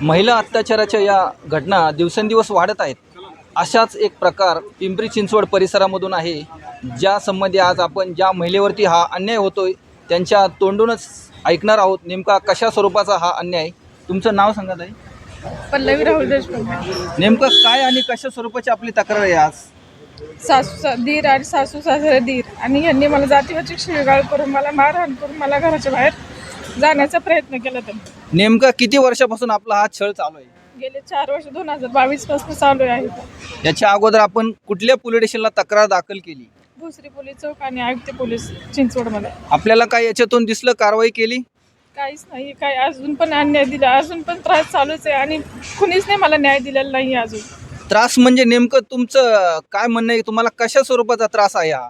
महिला अत्याचाराच्या या घटना दिवसेंदिवस वाढत आहेत. अशाच एक प्रकार पिंपरी चिंचवड परिसरामधून आहे. ज्या संबंधी आज आपण ज्या महिलेवरती हा अन्याय होतोय त्यांच्या तोंडूनच ऐकणार आहोत नेमका कशा स्वरूपाचा हा अन्याय. तुमचं नाव सांगत आहे पल्लवी राहुल देशपांडे नेमकं काय आणि कशा स्वरूपाची आपली तक्रार आहे आज? सासू सा दीर आणि सासू सासरे दीर. आणि यांनी मला जातीवाची शिळगाळ करून मला मारहाण करून मला घराच्या बाहेर जाण्याचा प्रयत्न केला त्यांनी. नेमका किती वर्षापासून आपला हा छळ चालू आहे? गेले चार वर्ष दोन हजार बावीसपासून चालू आहे. याच्या अगोदर आपण कुठल्या पोलीस स्टेशनला तक्रार दाखल केली? भोसरी पोलीस चौक आणि आयुक्त पोलीस चिंचवडमध्ये. आपल्याला काय याच्यातून दिसलं कारवाई केली? काहीच नाही काय अजून पण अन्याय दिला अजून पण त्रास चालूच आहे आणि कुणीच नाही मला न्याय दिलेला नाही अजून. त्रास म्हणजे नेमकं तुमचं काय म्हणणं आहे? तुम्हाला कशा स्वरूपाचा त्रास आहे हा?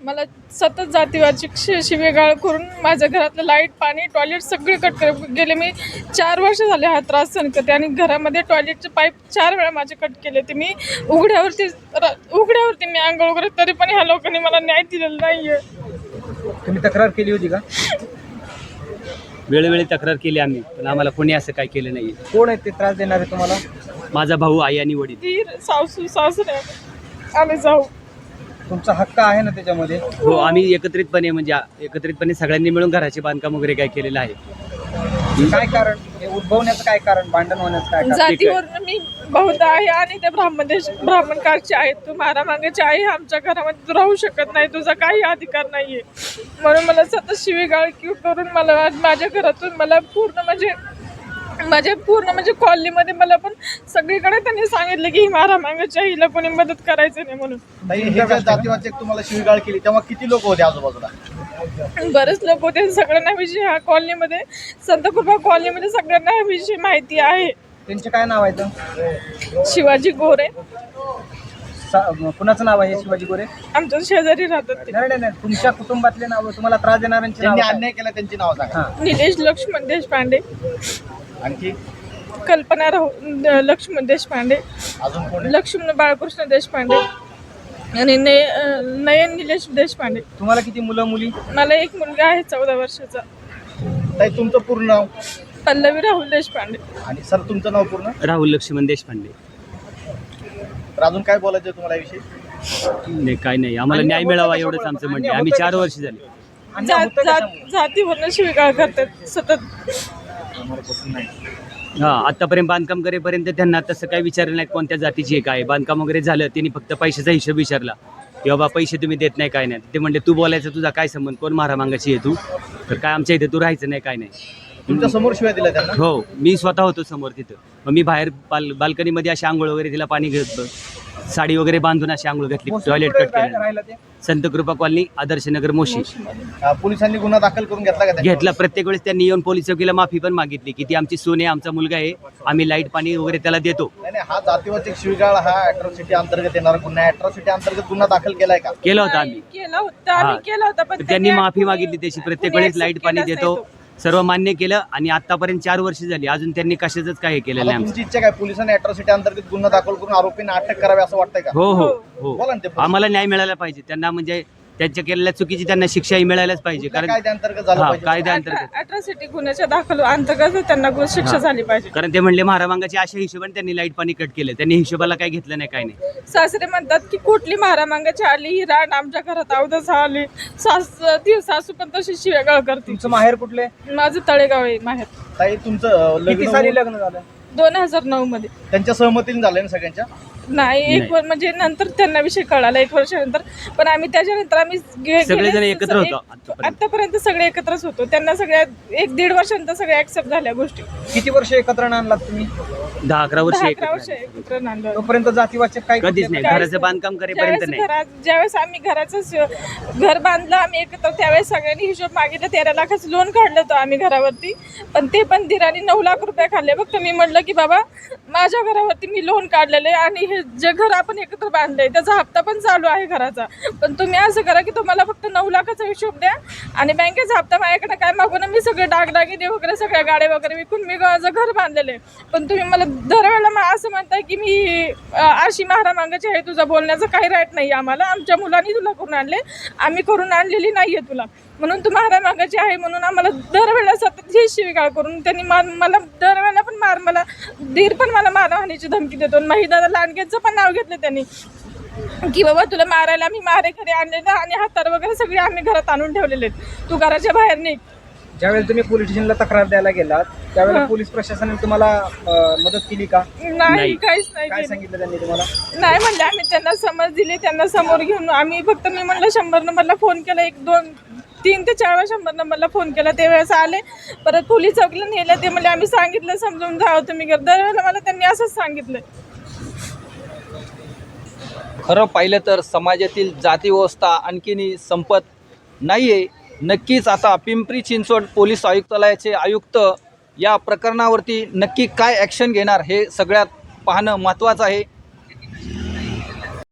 मला सतत जातीवाची शि शिवेगाळ करून माझ्या घरातलं लाइट पाणी टॉयलेट सगळे कट कर गेले. मी चार वर्ष झाले हा त्रास सहन करते आणि घरामध्ये टॉयलेटचे पाईप चार वेळा माझे कट केले ते मी उघड्यावरती र- उघड्यावरती मी आंघोळ वगैरे तरी पण ह्या लोकांनी मला न्याय दिलेला नाही आहे तुम्ही तक्रार केली होती का? वेळोवेळी तक्रार केली आम्ही पण आम्हाला कोणी असं काय केलं नाही कोण आहे ते त्रास देणारे तुम्हाला? माझा भाऊ आई आणि वडील. सासू सासरे. आम्ही जाऊ. तुमचा हक्क आहे ना त्याच्यामध्ये? हो आम्ही एकत्रितपणे म्हणजे आ- एकत्रितपणे सगळ्यांनी मिळून घराचे बांधकाम वगैरे काय केलेलं आहे. काय कारण? हे उद्भवण्याचं काय कारण? भांडण होण्याचं काय कारण? जातीवरून मी बहुधा आहे आणि ते ब्राह्मण देश ब्राह्मण काळचे आहेत. तू मारामागेचे आहे आमच्या घरामध्ये तू राहू शकत नाही. तुझा काही अधिकार नाहीये. म्हणून मला सतत शिवीगाळ करून मला आज माझ्या घरातून मला पूर्ण म्हणजे माझ्या पूर्ण म्हणजे कॉलनीमध्ये मला पण सगळीकडे त्यांनी सांगितलं की ही मारामागेची आहे हिला कोणी मदत करायचं नाही म्हणून. ताई, हे ज्या जातीवाचक तुम्हाला शिवीगाळ केली तेव्हा किती लोक होते आजूबाजूला? बरेच लोक होते सगळ्यांना विषयी ह्या कॉलनीमध्ये संतकृपा कॉलनीमध्ये सगळ्यांना हा विषयी माहिती आहे. त्यांचे काय नाव आहे तर शिवाजी गोरे. कुणाचं नाव आहे शिवाजी गोरे? आमच्या शेजारी राहतात ते. नाही नाही नाही तुमच्या कुटुंबातले नाव तुम्हाला त्रास देणाऱ्यांचे नाव ज्यांनी अन्याय केला त्यांची नाव सांगा. हां निलेश लक्ष्मण देशपांडे. आणखी? कल्पना राहू लक्ष्मण देशपांडे. अजून कोण? लक्ष्मण बाळकृष्ण देशपांडे. आणि ने अं, नयन निलेश देशपांडे. तुम्हाला किती मुलं मुली? मला एक मुलगा आहे चौदा वर्षाचा. ताई तुमचं पूर्ण नाव? पल्लवी राहुल देशपांडे. आणि सर तुमचं नाव पूर्ण? राहुल लक्ष्मण देशपांडे. तर अजून काय बोलायचं आहे तुम्हाला याविषयी? नाही काय नाही. आम्हाला न्याय मिळावा एवढंच आमचं म्हणणं आहे. आम्ही चार वर्ष झाले. अन्याय जात जात? जातीवरनं शिवीगाळ करतात सतत. हा आतापर्यंत बांधकाम करेपर्यंत त्यांना तसं काय विचारलं नाही कोणत्या जातीची आहे. काय बांधकाम वगैरे झालं त्यांनी फक्त पैशाचा हिशोब विचारला. की बाबा पैसे तुम्ही देत नाही काय नाही. ते म्हणले तू बोलायचं तुझा काय संबंध? कोण मारामागाची आहे तू? तर काय आमच्या इथे तू राहायचं नाही काय नाही. तुमच्यासमोर शिवाय दिल्या त्यांना? हो मी स्वतः होतो समोर तिथं. मग मी बाहेर बाल बाल्कनीमध्ये अशी आंघोळ वगैरे तिला पाणी घेत साडी वगैरे बांधून अशी आंघोळ घातली टॉयलेट कट केलं संत कृपा कॉलनी आदर्शनगर मोशी. अं, पोलिसांनी गुन्हा दाखल करून घेतला का? घेतला. प्रत्येक वेळेस त्यांनी येऊन पोलीस चौकीला माफी पण मागितली की ती आमची सून आहे आमचा मुलगा आहे आम्ही लाइट पाणी वगैरे त्याला देतो. नाही नाही हा जातीवाचक शिवीगाळ हा अॅट्रॉसिटी अंतर्गत येणारा गुन्हा अॅट्रॉसिटी अंतर्गत गुन्हा दाखल केलाय का? केलं होतं आम्ही. केला होता आम्ही हा. केला होता पण तर त्यांनी माफी मागितली त्याची प्रत्येक वेळेस लाइट पाणी देतो. सर्व मान्य केलं आणि आतापर्यंत चार वर्ष झाली. अजून त्यांनी कशाच काय हे केलेलं आता नाही तुमची इच्छा काय? पोलिसांनी अॅट्रॉसिटी अंतर्गत गुन्हा दाखल करून आरोपींना अटक करावी असं वाटतंय का? हो हो बोला हो ना ते. आम्हाला न्याय मिळाला पाहिजे. त्यांना म्हणजे त्यांच्या केलेल्या चुकीची त्यांना शिक्षाही मिळायलाच पाहिजे कारण कायद्या अंतर्गत झालं हा पाहिजे? कायद्या अंतर्गत अट्रॉसिटी गुन्ह्याच्या दाखल अंतर्गत त्यांना गुन्हा शिक्षा झाली पाहिजे. कारण ते म्हणले महारामांगाची अशा हिशोबाने त्यांनी लाइट पाणी कट केलं. त्यांनी हिशोबाला काय घेतलं नाही काय नाही. सासरे म्हणतात की कुठली मारामांगाची आली? ही राण आमच्या घरात अवधच आली सास ती सासू पण तशी शिवेगाळ करते. तुमचं माहेर कुठले माझं तळेगाव आहे माहेर. ताई तुमचं अं, किती साली होऊन लग्न झालं? दोन हजार नऊ मध्ये. त्यांच्या सहमतीने झालंय ना सगळ्यांच्या? नाही एक नाही. वर म्हणजे नंतर त्यांना विषय कळाला एक वर्षानंतर. पण आम्ही त्याच्यानंतर आम्ही गे- सगळेजण गेले- एकत्र होतो. एक- आतापर्यंत. सगळे एकत्रच होतो. त्यांना सगळ्या एक दीड वर्षानंतर सगळ्या ऍक्सेप्ट झाल्या गोष्टी. किती वर्ष एकत्र आणलात तुम्ही? दहा अकरा वर्ष दहा एकत्र वर्ष राहिले. एकत्र नांदलो. तोपर्यंत जातीवाचक काही कधीच नाही. काहीच घराचं बांधकाम करेपर्यंत ज्यावेळेस नाही. घरात ज्यावेळेस आम्ही घराचं स- घर बांधलं आम्ही एकत्र त्यावेळेस सगळ्यांनी हिशोब मागितलं. तेरा लाखाचं लोन काढलं होतं आम्ही घरावरती. पण ते पण दिराने नऊ लाख रुपये खाल्ले. फक्त मी म्हटलं की बाबा माझ्या घरावरती मी लोन काढलेलं आहे आणि हे जे घर आपण एकत्र बांधलं आहे त्याचा हप्ता पण चालू आहे घराचा. पण तुम्ही असं करा की तुम्हाला फक्त नऊ लाखाचा हिशोब द्या आणि बँकेचा हप्ता माझ्याकडे काय मागू ना मी सगळे डागडागिने वगैरे सगळ्या गाड्या वगैरे विकून मी माझं घर बांधलेलं आहे. पण तुम्ही मला दरवेळेला मग असं म्हणताय की मी अशी महारा मागायची आहे तुझा बोलण्याचं काही राईट नाही आम्हाला. आमच्या मुलांनी तुला करून आणले. आम्ही करून आणलेली नाही आहे तुला. म्हणून तू महारा मागायची आहे म्हणून आम्हाला दरवेळेला सतत ही शिवीगाळ करून त्यांनी मा- मला दरवेळेला पण मार मला दीर पण मला मारहाणीची धमकी देतो महिदादा लांडगेचं पण नाव घेतलं त्यांनी की बाबा तुला मारायला मी मारेकरी आणलेलं आणि हातार वगैरे सगळे आम्ही घरात आणून ठेवलेले आहेत तू घराच्या बाहेर निघ ज्यावेळेला तुम्ही पोलीस स्टेशनला तक्रार द्यायला गेलात त्यावेळेला हा. पोलीस प्रशासनाने तुम्हाला अं, मदत केली का नाही नाही. काहीच नाही काय केलं. सांगितलं त्यांनी तुम्हाला नाही म्हणले आम्ही त्यांना समज दिली त्यांना समोर घेऊन आम्ही फक्त मी म्हणलं शंभर नंबरला फोन केला एक दोन तीन ते चार वेळा शंभर नंबरला फोन केला ते वेळेस आले. परत पोलीस चौकीला नेलं ते म्हणजे आम्ही सांगितलं समजून जावं हो तुम्ही. घर दरवेळेला मला त्यांनी असंच सांगितलं. खरं पाहिलं तर समाजातील जातीव्यवस्था आणखीनही संपत नाही आहे नक्कीच आता पिंपरी चिंचवड पोलीस आयुक्तालयाचे आयुक्त या प्रकरणावरती नक्की काय ॲक्शन घेणार हे सगळ्यात पाहणं महत्त्वाचं आहे.